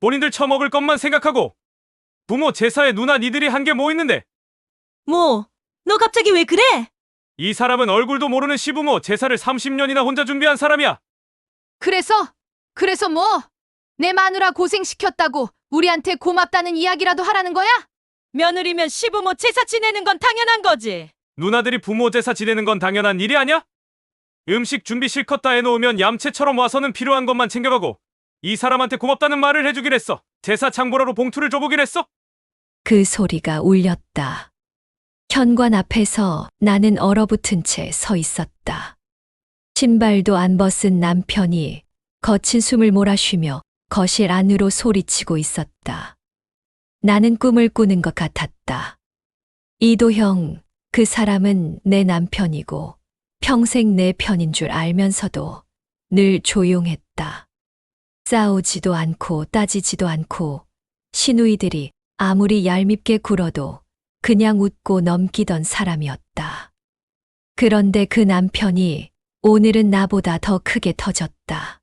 본인들 처먹을 것만 생각하고 부모 제사에 누나 니들이 한 게 뭐 있는데 뭐, 너 갑자기 왜 그래? 이 사람은 얼굴도 모르는 시부모 제사를 30년이나 혼자 준비한 사람이야. 그래서? 그래서 뭐? 내 마누라 고생시켰다고 우리한테 고맙다는 이야기라도 하라는 거야? 며느리면 시부모 제사 지내는 건 당연한 거지. 누나들이 부모 제사 지내는 건 당연한 일이 아니야? 음식 준비 실컷 다 해놓으면 얌체처럼 와서는 필요한 것만 챙겨가고 이 사람한테 고맙다는 말을 해주긴 했어. 제사 장보라로 봉투를 줘보긴 했어. 그 소리가 울렸다. 현관 앞에서 나는 얼어붙은 채 서 있었다. 신발도 안 벗은 남편이 거친 숨을 몰아쉬며 거실 안으로 소리치고 있었다. 나는 꿈을 꾸는 것 같았다. 이도형, 그 사람은 내 남편이고 평생 내 편인 줄 알면서도 늘 조용했다. 싸우지도 않고 따지지도 않고 시누이들이 아무리 얄밉게 굴어도 그냥 웃고 넘기던 사람이었다. 그런데 그 남편이 오늘은 나보다 더 크게 터졌다.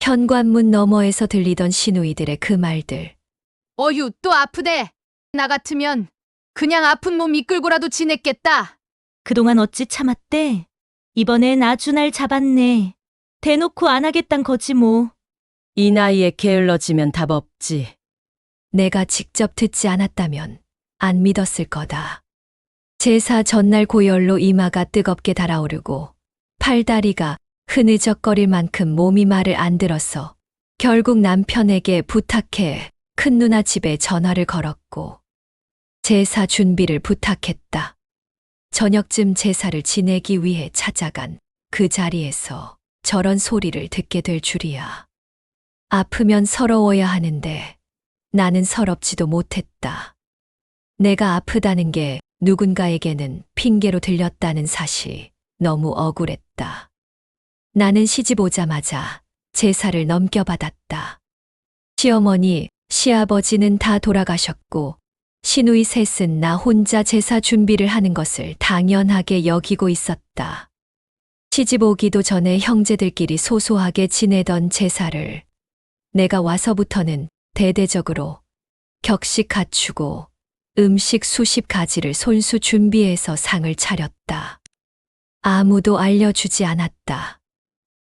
현관문 너머에서 들리던 시누이들의 그 말들. 어휴, 또 아프대. 나 같으면 그냥 아픈 몸 이끌고라도 지냈겠다. 그동안 어찌 참았대? 이번엔 아주 날 잡았네. 대놓고 안 하겠단 거지 뭐. 이 나이에 게을러지면 답 없지. 내가 직접 듣지 않았다면 안 믿었을 거다. 제사 전날 고열로 이마가 뜨겁게 달아오르고 팔다리가 흐느적거릴 만큼 몸이 말을 안 들어서 결국 남편에게 부탁해 큰 누나 집에 전화를 걸었고 제사 준비를 부탁했다. 저녁쯤 제사를 지내기 위해 찾아간 그 자리에서 저런 소리를 듣게 될 줄이야. 아프면 서러워야 하는데 나는 서럽지도 못했다. 내가 아프다는 게 누군가에게는 핑계로 들렸다는 사실이 너무 억울했다. 나는 시집 오자마자 제사를 넘겨받았다. 시어머니, 시아버지는 다 돌아가셨고, 시누이 셋은 나 혼자 제사 준비를 하는 것을 당연하게 여기고 있었다. 시집 오기도 전에 형제들끼리 소소하게 지내던 제사를 내가 와서부터는 대대적으로 격식 갖추고 음식 수십 가지를 손수 준비해서 상을 차렸다. 아무도 알려주지 않았다.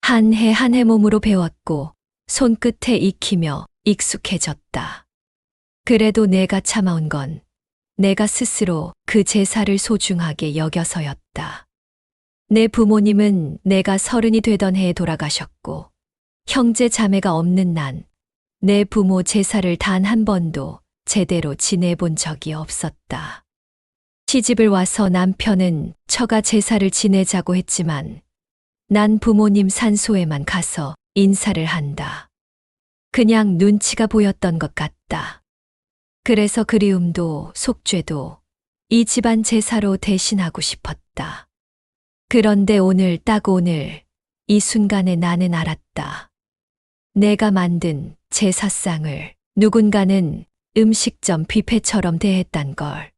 한 해 한 해 몸으로 배웠고 손끝에 익히며 익숙해졌다. 그래도 내가 참아온 건 내가 스스로 그 제사를 소중하게 여겨서였다. 내 부모님은 내가 서른이 되던 해에 돌아가셨고 형제 자매가 없는 난 내 부모 제사를 단 한 번도 제대로 지내본 적이 없었다. 시집을 와서 남편은 처가 제사를 지내자고 했지만 난 부모님 산소에만 가서 인사를 한다. 그냥 눈치가 보였던 것 같다. 그래서 그리움도 속죄도 이 집안 제사로 대신하고 싶었다. 그런데 오늘 딱 오늘 이 순간에 나는 알았다. 내가 만든 제사상을 누군가는 음식점 뷔페처럼 대했단 걸.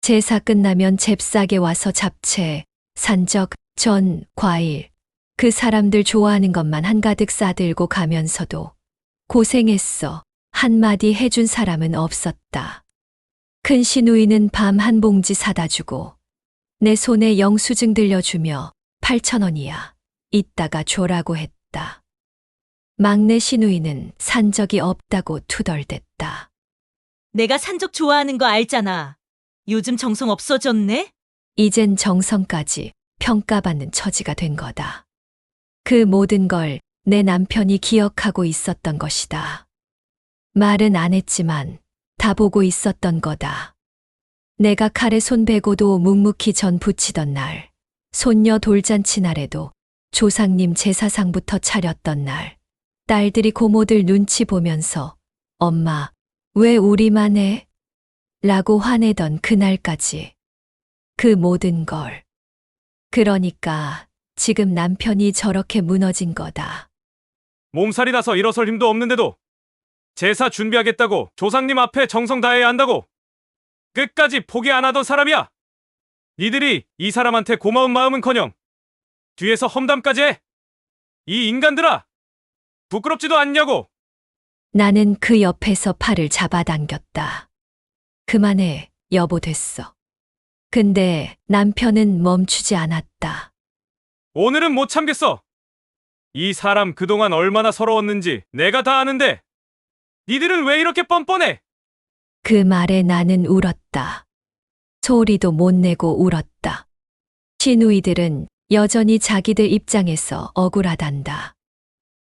제사 끝나면 잽싸게 와서 잡채, 산적, 전, 과일, 그 사람들 좋아하는 것만 한가득 싸들고 가면서도 고생했어. 한마디 해준 사람은 없었다. 큰 시누이는 밤 한 봉지 사다 주고 내 손에 영수증 들려주며 8천 원이야. 이따가 줘라고 했다. 막내 시누이는 산 적이 없다고 투덜댔다. 내가 산적 좋아하는 거 알잖아. 요즘 정성 없어졌네? 이젠 정성까지 평가받는 처지가 된 거다. 그 모든 걸 내 남편이 기억하고 있었던 것이다. 말은 안 했지만 다 보고 있었던 거다. 내가 칼에 손 베고도 묵묵히 전 붙이던 날, 손녀 돌잔치 날에도 조상님 제사상부터 차렸던 날, 딸들이 고모들 눈치 보면서 엄마, 왜 우리만 해? 라고 화내던 그날까지. 그 모든 걸. 그러니까 지금 남편이 저렇게 무너진 거다. 몸살이 나서 일어설 힘도 없는데도 제사 준비하겠다고 조상님 앞에 정성 다해야 한다고 끝까지 포기 안 하던 사람이야. 니들이 이 사람한테 고마운 마음은커녕 뒤에서 험담까지 해. 이 인간들아! 부끄럽지도 않냐고! 나는 그 옆에서 팔을 잡아당겼다. 그만해, 여보 됐어. 근데 남편은 멈추지 않았다. 오늘은 못 참겠어. 이 사람 그동안 얼마나 서러웠는지 내가 다 아는데. 니들은 왜 이렇게 뻔뻔해? 그 말에 나는 울었다. 소리도 못 내고 울었다. 시누이들은 여전히 자기들 입장에서 억울하단다.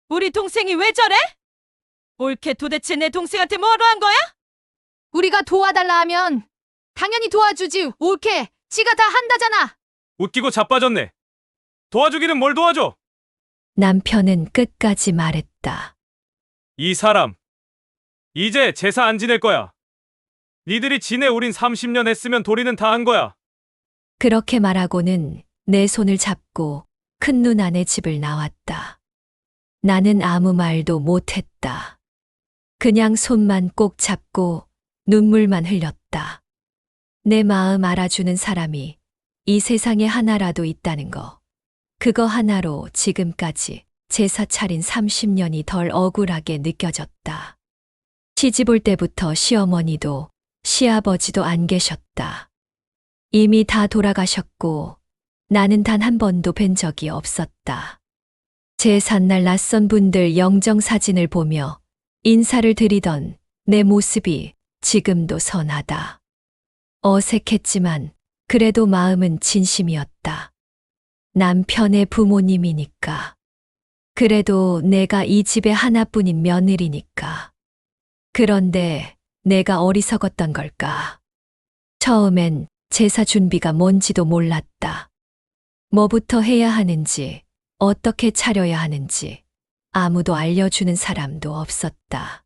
우리 동생이 왜 저래? 올케 도대체 내 동생한테 뭐로 한 거야? 우리가 도와달라 하면 당연히 도와주지. 옳게. 지가 다 한다잖아. 웃기고 자빠졌네. 도와주기는 뭘 도와줘? 남편은 끝까지 말했다. 이 사람. 이제 제사 안 지낼 거야. 니들이 지내 우린 30년 했으면 도리는 다 한 거야. 그렇게 말하고는 내 손을 잡고 큰 눈 안의 집을 나왔다. 나는 아무 말도 못했다. 그냥 손만 꼭 잡고 눈물만 흘렸다. 내 마음 알아주는 사람이 이 세상에 하나라도 있다는 거. 그거 하나로 지금까지 제사 차린 30년이 덜 억울하게 느껴졌다. 시집 올 때부터 시어머니도 시아버지도 안 계셨다. 이미 다 돌아가셨고 나는 단 한 번도 뵌 적이 없었다. 제삿날 낯선 분들 영정 사진을 보며 인사를 드리던 내 모습이 지금도 선하다. 어색했지만 그래도 마음은 진심이었다. 남편의 부모님이니까. 그래도 내가 이 집의 하나뿐인 며느리니까. 그런데 내가 어리석었던 걸까? 처음엔 제사 준비가 뭔지도 몰랐다. 뭐부터 해야 하는지, 어떻게 차려야 하는지, 아무도 알려주는 사람도 없었다.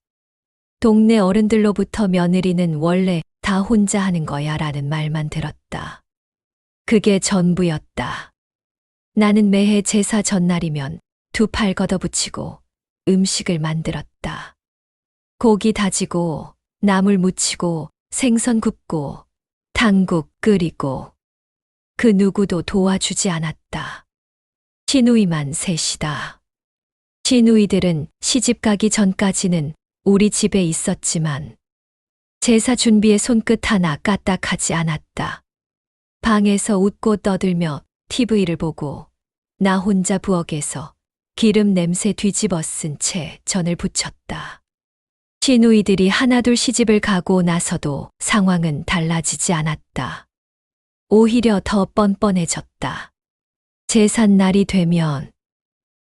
동네 어른들로부터 며느리는 원래 다 혼자 하는 거야 라는 말만 들었다. 그게 전부였다. 나는 매해 제사 전날이면 두 팔 걷어붙이고 음식을 만들었다. 고기 다지고, 나물 무치고, 생선 굽고, 당국 끓이고, 그 누구도 도와주지 않았다. 시누이만 셋이다. 시누이들은 시집 가기 전까지는 우리 집에 있었지만, 제사 준비에 손끝 하나 까딱하지 않았다. 방에서 웃고 떠들며 TV를 보고, 나 혼자 부엌에서 기름 냄새 뒤집어 쓴 채 전을 부쳤다. 시누이들이 하나둘 시집을 가고 나서도 상황은 달라지지 않았다. 오히려 더 뻔뻔해졌다. 제삿날이 되면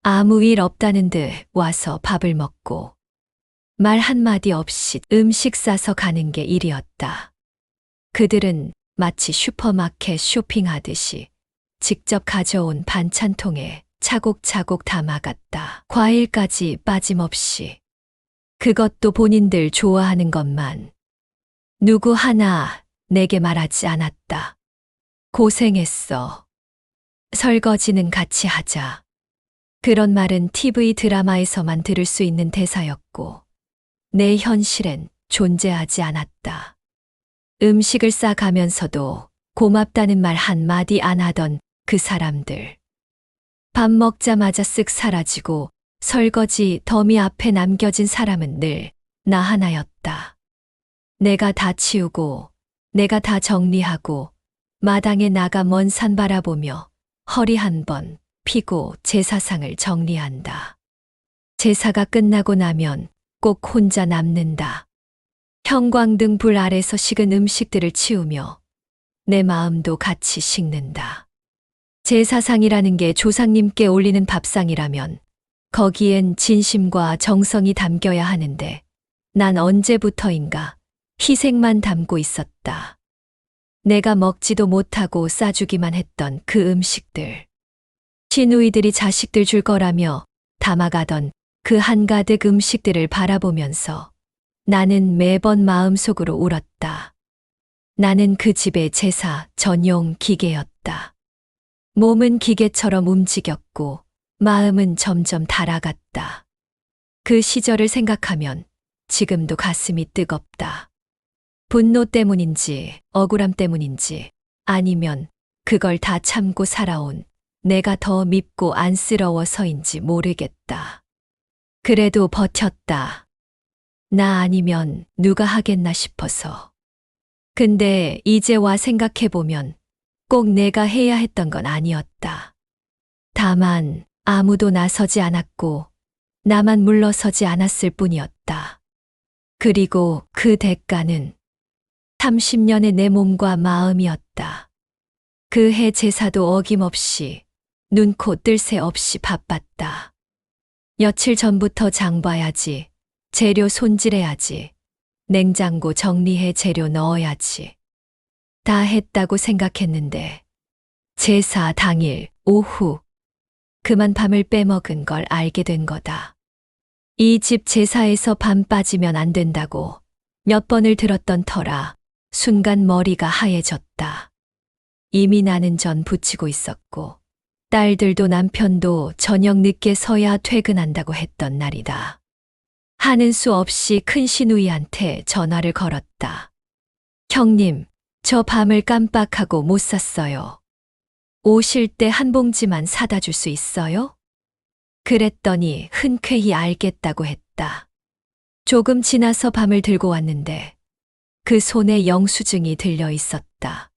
아무 일 없다는 듯 와서 밥을 먹고 말 한마디 없이 음식 싸서 가는 게 일이었다. 그들은 마치 슈퍼마켓 쇼핑하듯이 직접 가져온 반찬통에 차곡차곡 담아갔다. 과일까지 빠짐없이. 그것도 본인들 좋아하는 것만. 누구 하나 내게 말하지 않았다. 고생했어. 설거지는 같이 하자. 그런 말은 TV 드라마에서만 들을 수 있는 대사였고, 내 현실엔 존재하지 않았다. 음식을 싸가면서도 고맙다는 말 한마디 안 하던 그 사람들. 밥 먹자마자 쓱 사라지고 설거지 더미 앞에 남겨진 사람은 늘 나 하나였다. 내가 다 치우고, 내가 다 정리하고, 마당에 나가 먼 산 바라보며 허리 한 번 피고 제사상을 정리한다. 제사가 끝나고 나면 꼭 혼자 남는다. 형광등 불 아래서 식은 음식들을 치우며 내 마음도 같이 식는다. 제사상이라는 게 조상님께 올리는 밥상이라면 거기엔 진심과 정성이 담겨야 하는데 난 언제부터인가 희생만 담고 있었다. 내가 먹지도 못하고 싸주기만 했던 그 음식들. 시누이들이 자식들 줄 거라며 담아가던 그 한가득 음식들을 바라보면서 나는 매번 마음속으로 울었다. 나는 그 집의 제사 전용 기계였다. 몸은 기계처럼 움직였고 마음은 점점 달아갔다. 그 시절을 생각하면 지금도 가슴이 뜨겁다. 분노 때문인지 억울함 때문인지 아니면 그걸 다 참고 살아온 내가 더 밉고 안쓰러워서인지 모르겠다. 그래도 버텼다. 나 아니면 누가 하겠나 싶어서. 근데 이제 와 생각해보면 꼭 내가 해야 했던 건 아니었다. 다만 아무도 나서지 않았고 나만 물러서지 않았을 뿐이었다. 그리고 그 대가는 30년의 내 몸과 마음이었다. 그 해 제사도 어김없이 눈코 뜰 새 없이 바빴다. 며칠 전부터 장 봐야지, 재료 손질해야지, 냉장고 정리해 재료 넣어야지. 다 했다고 생각했는데, 제사 당일 오후, 그만 밤을 빼먹은 걸 알게 된 거다. 이 집 제사에서 밤 빠지면 안 된다고 몇 번을 들었던 터라 순간 머리가 하얘졌다. 이미 나는 전 붙이고 있었고, 딸들도 남편도 저녁 늦게 서야 퇴근한다고 했던 날이다. 하는 수 없이 큰 시누이한테 전화를 걸었다. 형님, 저 밤을 깜빡하고 못 샀어요. 오실 때 한 봉지만 사다 줄 수 있어요? 그랬더니 흔쾌히 알겠다고 했다. 조금 지나서 밤을 들고 왔는데 그 손에 영수증이 들려 있었다.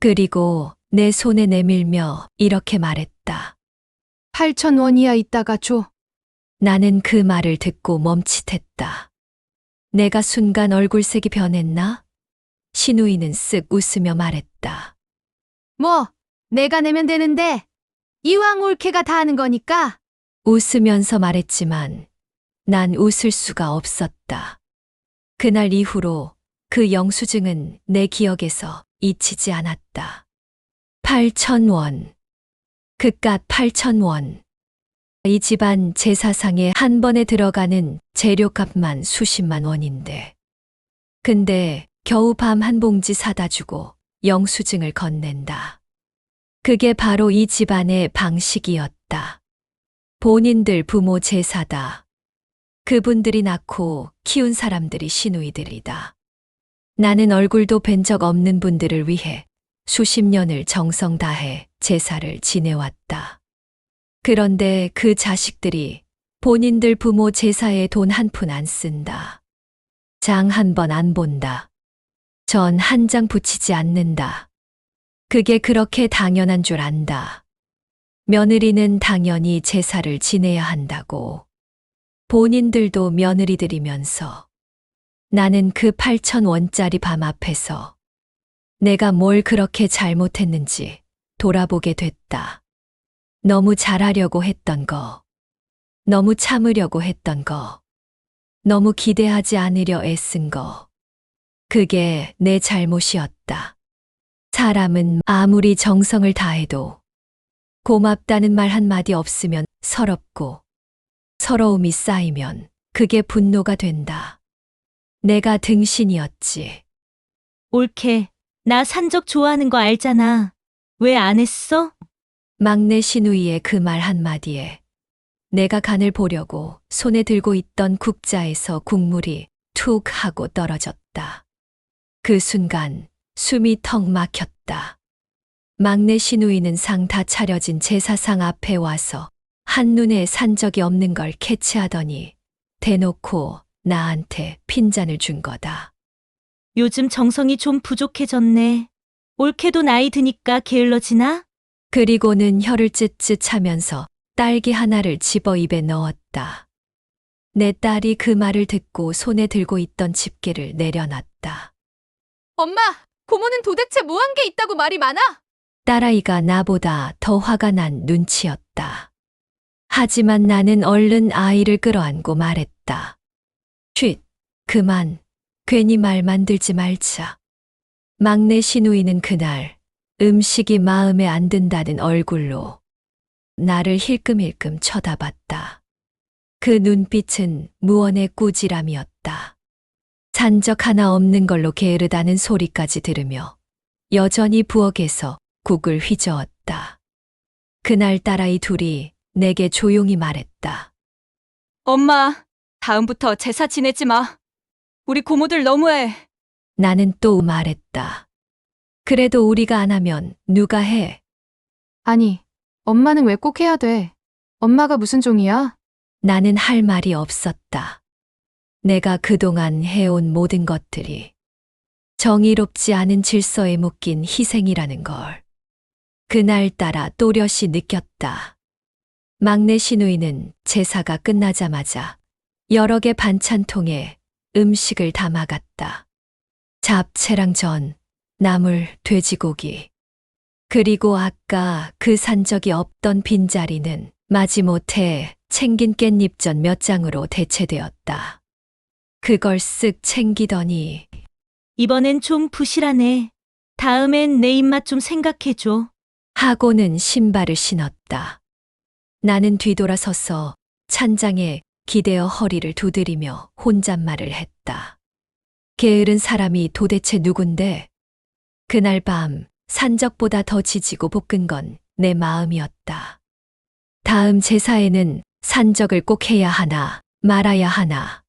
그리고 내 손에 내밀며 이렇게 말했다. 8천 원 이하 있다가 줘. 나는 그 말을 듣고 멈칫했다. 내가 순간 얼굴색이 변했나? 신우이는 쓱 웃으며 말했다. 뭐, 내가 내면 되는데. 이왕 올케가 다 하는 거니까. 웃으면서 말했지만 난 웃을 수가 없었다. 그날 이후로 그 영수증은 내 기억에서 잊히지 않았다. 8천 원. 그깟 8천 원. 이 집안 제사상에 한 번에 들어가는 재료값만 수십만 원인데. 근데 겨우 밤 한 봉지 사다 주고 영수증을 건넨다. 그게 바로 이 집안의 방식이었다. 본인들 부모 제사다. 그분들이 낳고 키운 사람들이 시누이들이다. 나는 얼굴도 뵌 적 없는 분들을 위해 수십 년을 정성 다해 제사를 지내왔다. 그런데 그 자식들이 본인들 부모 제사에 돈 한 푼 안 쓴다. 장 한 번 안 본다. 전 한 장 붙이지 않는다. 그게 그렇게 당연한 줄 안다. 며느리는 당연히 제사를 지내야 한다고. 본인들도 며느리들이면서 나는 그 8천 원짜리 밤 앞에서 내가 뭘 그렇게 잘못했는지 돌아보게 됐다. 너무 잘하려고 했던 거. 너무 참으려고 했던 거. 너무 기대하지 않으려 애쓴 거. 그게 내 잘못이었다. 사람은 아무리 정성을 다해도 고맙다는 말 한마디 없으면 서럽고 서러움이 쌓이면 그게 분노가 된다. 내가 등신이었지. 올케, 나 산적 좋아하는 거 알잖아. 왜 안 했어? 막내 시누이의 그 말 한마디에 내가 간을 보려고 손에 들고 있던 국자에서 국물이 툭 하고 떨어졌다. 그 순간 숨이 턱 막혔다. 막내 시누이는 상 다 차려진 제사상 앞에 와서 한눈에 산 적이 없는 걸 캐치하더니 대놓고 나한테 핀잔을 준 거다. 요즘 정성이 좀 부족해졌네. 올케도 나이 드니까 게을러지나? 그리고는 혀를 찢찢 하면서 딸기 하나를 집어 입에 넣었다. 내 딸이 그 말을 듣고 손에 들고 있던 집게를 내려놨다. 엄마, 고모는 도대체 뭐 한 게 있다고 말이 많아? 딸아이가 나보다 더 화가 난 눈치였다. 하지만 나는 얼른 아이를 끌어안고 말했다. 쉿, 그만. 괜히 말 만들지 말자. 막내 시누이는 그날 음식이 마음에 안 든다는 얼굴로 나를 힐끔힐끔 쳐다봤다. 그 눈빛은 무언의 꾸지람이었다. 산적 하나 없는 걸로 게으르다는 소리까지 들으며 여전히 부엌에서 국을 휘저었다. 그날 딸아이 둘이 내게 조용히 말했다. 엄마, 다음부터 제사 지내지 마. 우리 고모들 너무해. 나는 또 말했다. 그래도 우리가 안 하면 누가 해? 아니, 엄마는 왜 꼭 해야 돼? 엄마가 무슨 종이야? 나는 할 말이 없었다. 내가 그동안 해온 모든 것들이 정의롭지 않은 질서에 묶인 희생이라는 걸 그날따라 또렷이 느꼈다. 막내 시누이는 제사가 끝나자마자 여러 개 반찬통에 음식을 담아갔다. 잡채랑 전, 나물, 돼지고기. 그리고 아까 그 산 적이 없던 빈자리는 마지못해 챙긴 깻잎전 몇 장으로 대체되었다. 그걸 쓱 챙기더니 이번엔 좀 부실하네. 다음엔 내 입맛 좀 생각해줘. 하고는 신발을 신었다. 나는 뒤돌아서서 찬장에 기대어 허리를 두드리며 혼잣말을 했다. 게으른 사람이 도대체 누군데? 그날 밤 산적보다 더 지지고 볶은 건 내 마음이었다. 다음 제사에는 산적을 꼭 해야 하나 말아야 하나.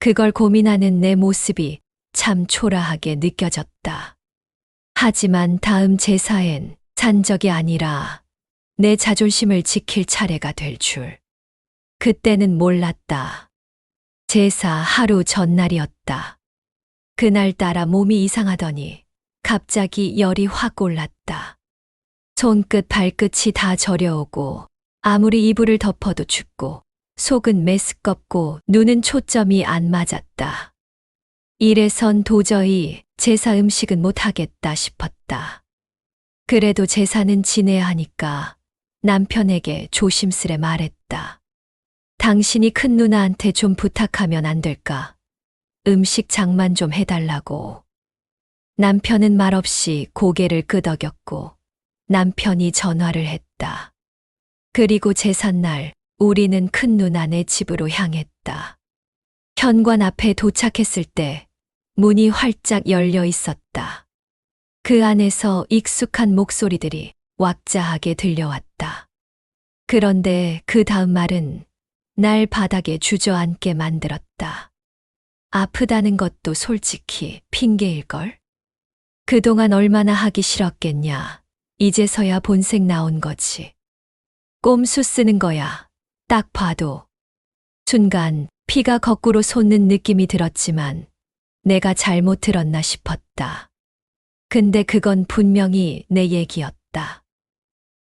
그걸 고민하는 내 모습이 참 초라하게 느껴졌다. 하지만 다음 제사엔 산적이 아니라 내 자존심을 지킬 차례가 될 줄. 그때는 몰랐다. 제사 하루 전날이었다. 그날따라 몸이 이상하더니 갑자기 열이 확 올랐다. 손끝 발끝이 다 저려오고 아무리 이불을 덮어도 춥고 속은 메스껍고 눈은 초점이 안 맞았다. 이래선 도저히 제사 음식은 못하겠다 싶었다. 그래도 제사는 지내야 하니까 남편에게 조심스레 말했다. 당신이 큰 누나한테 좀 부탁하면 안 될까? 음식 장만 좀 해달라고. 남편은 말없이 고개를 끄덕였고 남편이 전화를 했다. 그리고 제삿날 우리는 큰 누나네 집으로 향했다. 현관 앞에 도착했을 때 문이 활짝 열려 있었다. 그 안에서 익숙한 목소리들이 왁자하게 들려왔다. 그런데 그 다음 말은 날 바닥에 주저앉게 만들었다. 아프다는 것도 솔직히 핑계일걸? 그동안 얼마나 하기 싫었겠냐. 이제서야 본색 나온 거지. 꼼수 쓰는 거야. 딱 봐도. 순간 피가 거꾸로 솟는 느낌이 들었지만 내가 잘못 들었나 싶었다. 근데 그건 분명히 내 얘기였다.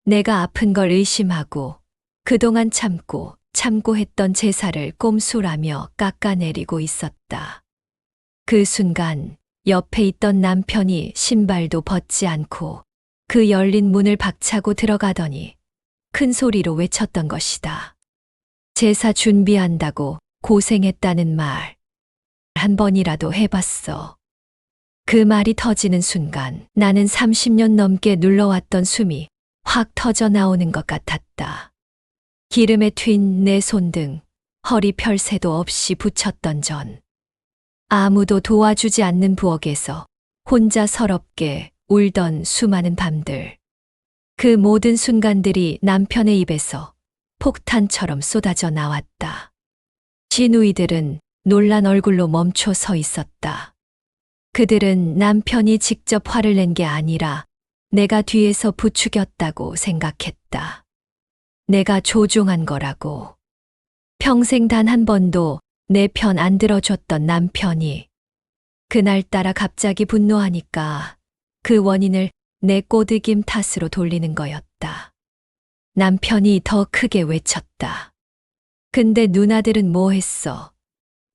내가 아픈 걸 의심하고 그동안 참고 참고 했던 제사를 꼼수라며 깎아내리고 있었다. 그 순간 옆에 있던 남편이 신발도 벗지 않고 그 열린 문을 박차고 들어가더니 큰 소리로 외쳤던 것이다. 제사 준비한다고 고생했다는 말. 한 번이라도 해봤어. 그 말이 터지는 순간 나는 30년 넘게 눌러왔던 숨이 확 터져 나오는 것 같았다. 기름에 튄 내 손등 허리 펼 새도 없이 붙였던 전. 아무도 도와주지 않는 부엌에서 혼자 서럽게 울던 수많은 밤들. 그 모든 순간들이 남편의 입에서 폭탄처럼 쏟아져 나왔다. 시누이들은 놀란 얼굴로 멈춰 서 있었다. 그들은 남편이 직접 화를 낸 게 아니라 내가 뒤에서 부추겼다고 생각했다. 내가 조종한 거라고. 평생 단 한 번도 내 편 안 들어줬던 남편이 그날따라 갑자기 분노하니까 그 원인을 내 꼬드김 탓으로 돌리는 거였다. 남편이 더 크게 외쳤다. 근데 누나들은 뭐 했어?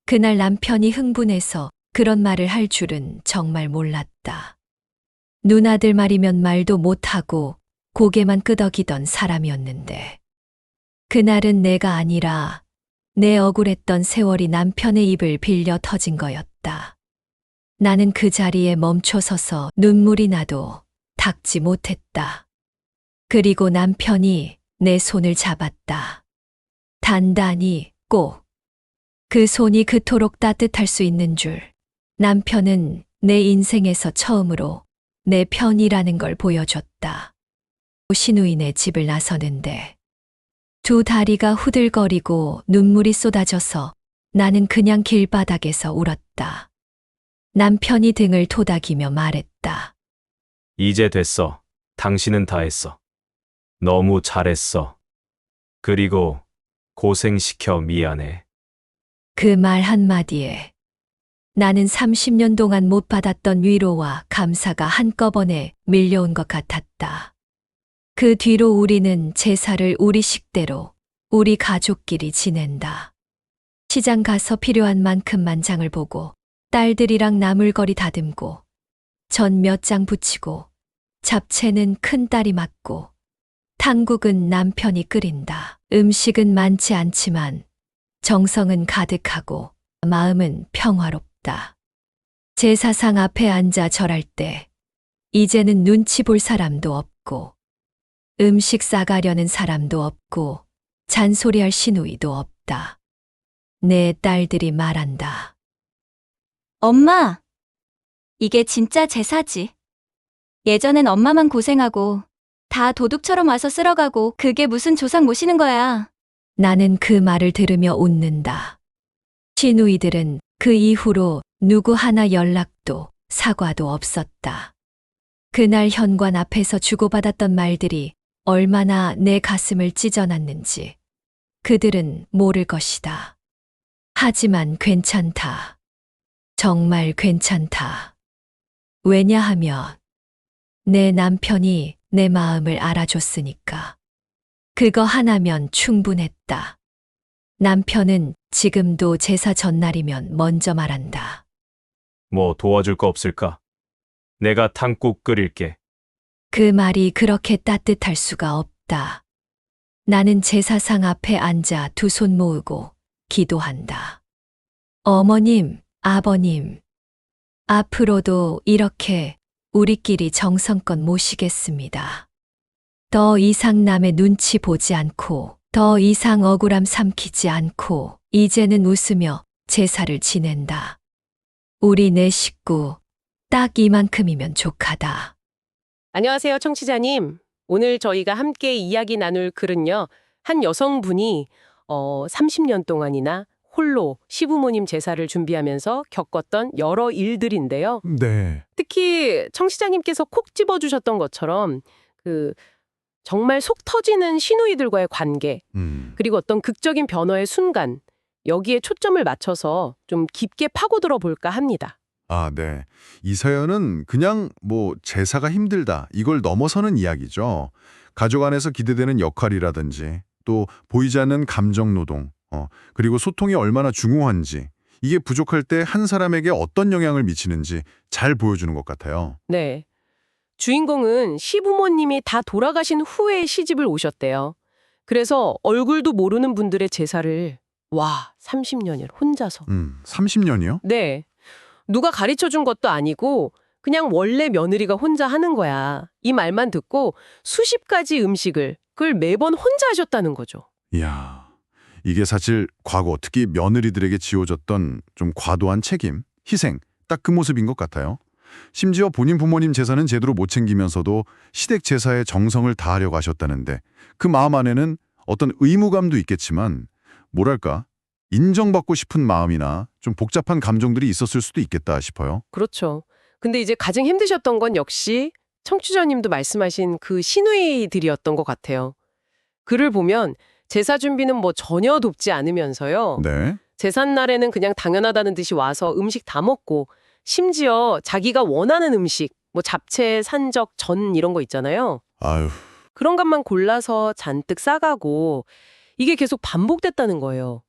그날 남편이 흥분해서 그런 말을 할 줄은 정말 몰랐다. 누나들 말이면 말도 못하고 고개만 끄덕이던 사람이었는데. 그날은 내가 아니라 내 억울했던 세월이 남편의 입을 빌려 터진 거였다. 나는 그 자리에 멈춰 서서 눈물이 나도 닦지 못했다. 그리고 남편이 내 손을 잡았다. 단단히 꼭. 그 손이 그토록 따뜻할 수 있는 줄. 남편은 내 인생에서 처음으로 내 편이라는 걸 보여줬다. 시누이네 집을 나서는데 두 다리가 후들거리고 눈물이 쏟아져서 나는 그냥 길바닥에서 울었다. 남편이 등을 토닥이며 말했다. 이제 됐어. 당신은 다 했어. 너무 잘했어. 그리고 고생시켜 미안해. 그 말 한마디에 나는 30년 동안 못 받았던 위로와 감사가 한꺼번에 밀려온 것 같았다. 그 뒤로 우리는 제사를 우리 식대로 우리 가족끼리 지낸다. 시장 가서 필요한 만큼만 장을 보고 딸들이랑 나물거리 다듬고 전 몇장 부치고 잡채는 큰 딸이 맡고 탕국은 남편이 끓인다. 음식은 많지 않지만 정성은 가득하고 마음은 평화롭다. 제사상 앞에 앉아 절할 때 이제는 눈치 볼 사람도 없고 음식 싸가려는 사람도 없고 잔소리할 시누이도 없다. 내 딸들이 말한다. 엄마, 이게 진짜 제사지. 예전엔 엄마만 고생하고 다 도둑처럼 와서 쓸어가고 그게 무슨 조상 모시는 거야. 나는 그 말을 들으며 웃는다. 시누이들은 그 이후로 누구 하나 연락도 사과도 없었다. 그날 현관 앞에서 주고받았던 말들이 얼마나 내 가슴을 찢어놨는지 그들은 모를 것이다. 하지만 괜찮다. 정말 괜찮다. 왜냐하면 내 남편이 내 마음을 알아줬으니까. 그거 하나면 충분했다. 남편은 지금도 제사 전날이면 먼저 말한다. 뭐 도와줄 거 없을까? 내가 탕국 끓일게. 그 말이 그렇게 따뜻할 수가 없다. 나는 제사상 앞에 앉아 두 손 모으고 기도한다. 어머님, 아버님, 앞으로도 이렇게 우리끼리 정성껏 모시겠습니다. 더 이상 남의 눈치 보지 않고, 더 이상 억울함 삼키지 않고, 이제는 웃으며 제사를 지낸다. 우리 네 식구, 딱 이만큼이면 족하다. 안녕하세요, 청취자님. 오늘 저희가 함께 이야기 나눌 글은요. 한 여성분이 어, 30년 동안이나 홀로 시부모님 제사를 준비하면서 겪었던 여러 일들인데요. 네. 특히 청취자님께서 콕 집어주셨던 것처럼 그 정말 속 터지는 시누이들과의 관계 음. 그리고 어떤 극적인 변화의 순간 여기에 초점을 맞춰서 좀 깊게 파고들어 볼까 합니다. 아, 네. 이 사연은 그냥 뭐 제사가 힘들다 이걸 넘어서는 이야기죠. 가족 안에서 기대되는 역할이라든지 또 보이지 않는 감정 노동, 어, 그리고 소통이 얼마나 중요한지 이게 부족할 때 한 사람에게 어떤 영향을 미치는지 잘 보여주는 것 같아요. 네. 주인공은 시부모님이 다 돌아가신 후에 시집을 오셨대요. 그래서 얼굴도 모르는 분들의 제사를 와, 30년을 혼자서. 음, 30년이요? 네. 누가 가르쳐 준 것도 아니고 그냥 원래 며느리가 혼자 하는 거야. 이 말만 듣고 수십 가지 음식을 그걸 매번 혼자 하셨다는 거죠. 이야, 이게 사실 과거 특히 며느리들에게 지어졌던 좀 과도한 책임, 희생, 딱 그 모습인 것 같아요. 심지어 본인 부모님 제사는 제대로 못 챙기면서도 시댁 제사에 정성을 다하려고 하셨다는데 그 마음 안에는 어떤 의무감도 있겠지만 뭐랄까 인정받고 싶은 마음이나 좀 복잡한 감정들이 있었을 수도 있겠다 싶어요. 그렇죠. 근데 이제 가장 힘드셨던 건 역시 청취자님도 말씀하신 그 시누이들이었던 것 같아요. 글을 보면 제사 준비는 뭐 전혀 돕지 않으면서요. 네. 제삿날에는 그냥 당연하다는 듯이 와서 음식 다 먹고 심지어 자기가 원하는 음식, 뭐 잡채, 산적, 전 이런 거 있잖아요. 아유, 그런 것만 골라서 잔뜩 싸가고 이게 계속 반복됐다는 거예요.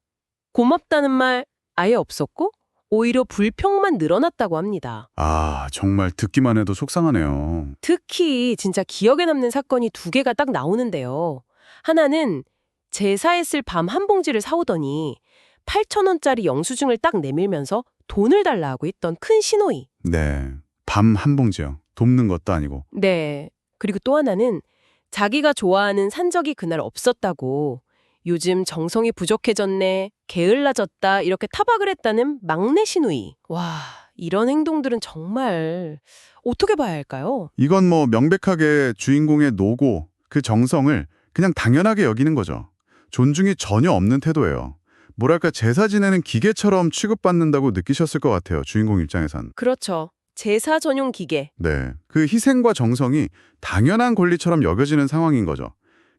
고맙다는 말 아예 없었고 오히려 불평만 늘어났다고 합니다. 아 정말 듣기만 해도 속상하네요. 특히 진짜 기억에 남는 사건이 두 개가 딱 나오는데요. 하나는 제사했을 밤한 봉지를 사오더니 8천 원짜리 영수증을 딱 내밀면서 돈을 달라 하고 있던 큰 시노이. 네. 밤 한 봉지요. 돕는 것도 아니고. 네. 그리고 또 하나는 자기가 좋아하는 산적이 그날 없었다고 요즘 정성이 부족해졌네, 게을러졌다 이렇게 타박을 했다는 막내 시누이. 와, 이런 행동들은 정말 어떻게 봐야 할까요? 이건 뭐 명백하게 주인공의 노고, 그 정성을 그냥 당연하게 여기는 거죠. 존중이 전혀 없는 태도예요. 뭐랄까 제사 지내는 기계처럼 취급받는다고 느끼셨을 것 같아요. 주인공 입장에선. 그렇죠. 제사 전용 기계. 네. 그 희생과 정성이 당연한 권리처럼 여겨지는 상황인 거죠.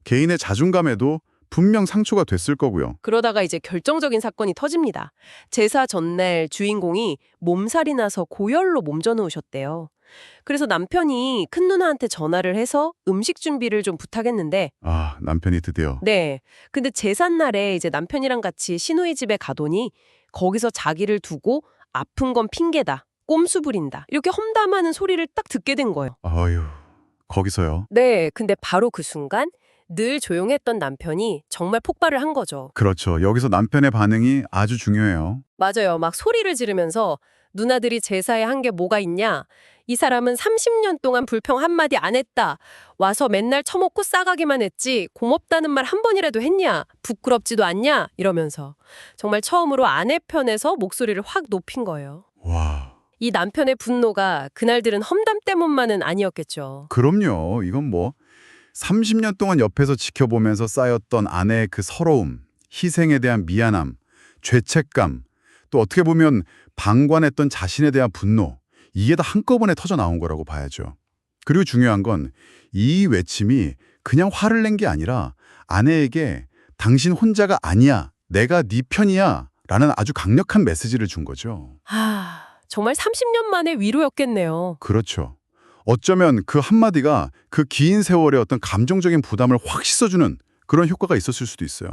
개인의 자존감에도 분명 상처가 됐을 거고요. 그러다가 이제 결정적인 사건이 터집니다. 제사 전날 주인공이 몸살이 나서 고열로 몸져 누우셨대요. 그래서 남편이 큰 누나한테 전화를 해서 음식 준비를 좀 부탁했는데 아, 남편이 드디어 네. 근데 제삿날에 이제 남편이랑 같이 시누이 집에 가더니 거기서 자기를 두고 아픈 건 핑계다. 꼼수 부린다. 이렇게 험담하는 소리를 딱 듣게 된 거예요. 아유, 거기서요. 네. 근데 바로 그 순간 늘 조용했던 남편이 정말 폭발을 한 거죠. 그렇죠. 여기서 남편의 반응이 아주 중요해요. 맞아요. 막 소리를 지르면서 누나들이 제사에 한 게 뭐가 있냐? 이 사람은 30년 동안 불평 한마디 안 했다. 와서 맨날 처먹고 싸가기만 했지. 고맙다는 말 한 번이라도 했냐? 부끄럽지도 않냐? 이러면서 정말 처음으로 아내 편에서 목소리를 확 높인 거예요. 와, 이 남편의 분노가 그날 들은 험담 때문만은 아니었겠죠. 그럼요. 이건 뭐 30년 동안 옆에서 지켜보면서 쌓였던 아내의 그 서러움, 희생에 대한 미안함, 죄책감, 또 어떻게 보면 방관했던 자신에 대한 분노, 이게 다 한꺼번에 터져 나온 거라고 봐야죠. 그리고 중요한 건 이 외침이 그냥 화를 낸 게 아니라 아내에게 당신 혼자가 아니야, 내가 네 편이야 라는 아주 강력한 메시지를 준 거죠. 아, 정말 30년 만의 위로였겠네요. 그렇죠. 어쩌면 그 한마디가 그 긴 세월의 어떤 감정적인 부담을 확 씻어주는 그런 효과가 있었을 수도 있어요.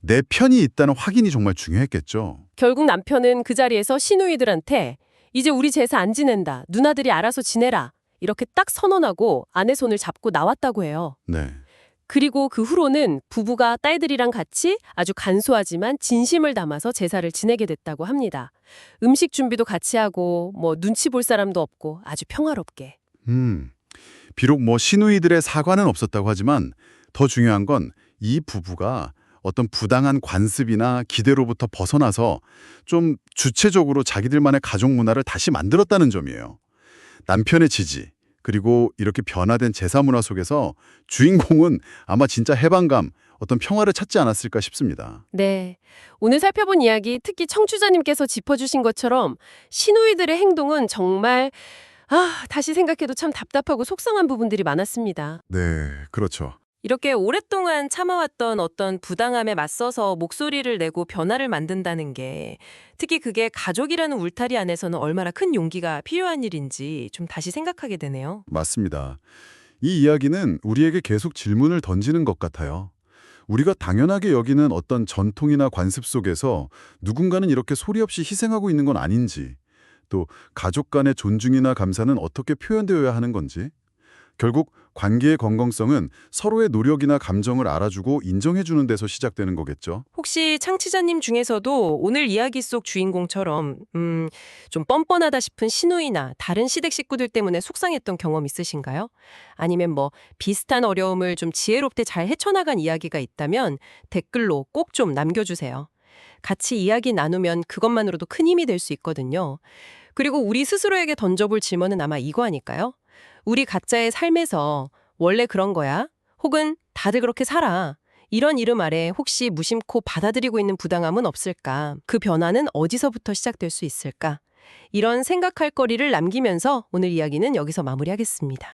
내 편이 있다는 확인이 정말 중요했겠죠. 결국 남편은 그 자리에서 시누이들한테 이제 우리 제사 안 지낸다. 누나들이 알아서 지내라. 이렇게 딱 선언하고 아내 손을 잡고 나왔다고 해요. 네. 그리고 그 후로는 부부가 딸들이랑 같이 아주 간소하지만 진심을 담아서 제사를 지내게 됐다고 합니다. 음식 준비도 같이 하고 뭐 눈치 볼 사람도 없고 아주 평화롭게. 음. 비록 뭐 시누이들의 사과는 없었다고 하지만 더 중요한 건 이 부부가 어떤 부당한 관습이나 기대로부터 벗어나서 좀 주체적으로 자기들만의 가족 문화를 다시 만들었다는 점이에요. 남편의 지지, 그리고 이렇게 변화된 제사 문화 속에서 주인공은 아마 진짜 해방감, 어떤 평화를 찾지 않았을까 싶습니다. 네. 오늘 살펴본 이야기 특히 청취자님께서 짚어주신 것처럼 시누이들의 행동은 정말 아, 다시 생각해도 참 답답하고 속상한 부분들이 많았습니다. 네, 그렇죠. 이렇게 오랫동안 참아왔던 어떤 부당함에 맞서서 목소리를 내고 변화를 만든다는 게 특히 그게 가족이라는 울타리 안에서는 얼마나 큰 용기가 필요한 일인지 좀 다시 생각하게 되네요. 맞습니다. 이 이야기는 우리에게 계속 질문을 던지는 것 같아요. 우리가 당연하게 여기는 어떤 전통이나 관습 속에서 누군가는 이렇게 소리 없이 희생하고 있는 건 아닌지, 또 가족 간의 존중이나 감사는 어떻게 표현되어야 하는 건지, 결국 관계의 건강성은 서로의 노력이나 감정을 알아주고 인정해주는 데서 시작되는 거겠죠. 혹시 창치자님 중에서도 오늘 이야기 속 주인공처럼 음, 좀 뻔뻔하다 싶은 시누이나 다른 시댁 식구들 때문에 속상했던 경험 있으신가요? 아니면 뭐 비슷한 어려움을 좀 지혜롭게 잘 헤쳐나간 이야기가 있다면 댓글로 꼭 좀 남겨주세요. 같이 이야기 나누면 그것만으로도 큰 힘이 될 수 있거든요. 그리고 우리 스스로에게 던져볼 질문은 아마 이거 아닐까요? 우리 각자의 삶에서 원래 그런 거야? 혹은 다들 그렇게 살아. 이런 이름 아래 혹시 무심코 받아들이고 있는 부당함은 없을까? 그 변화는 어디서부터 시작될 수 있을까? 이런 생각할 거리를 남기면서 오늘 이야기는 여기서 마무리하겠습니다.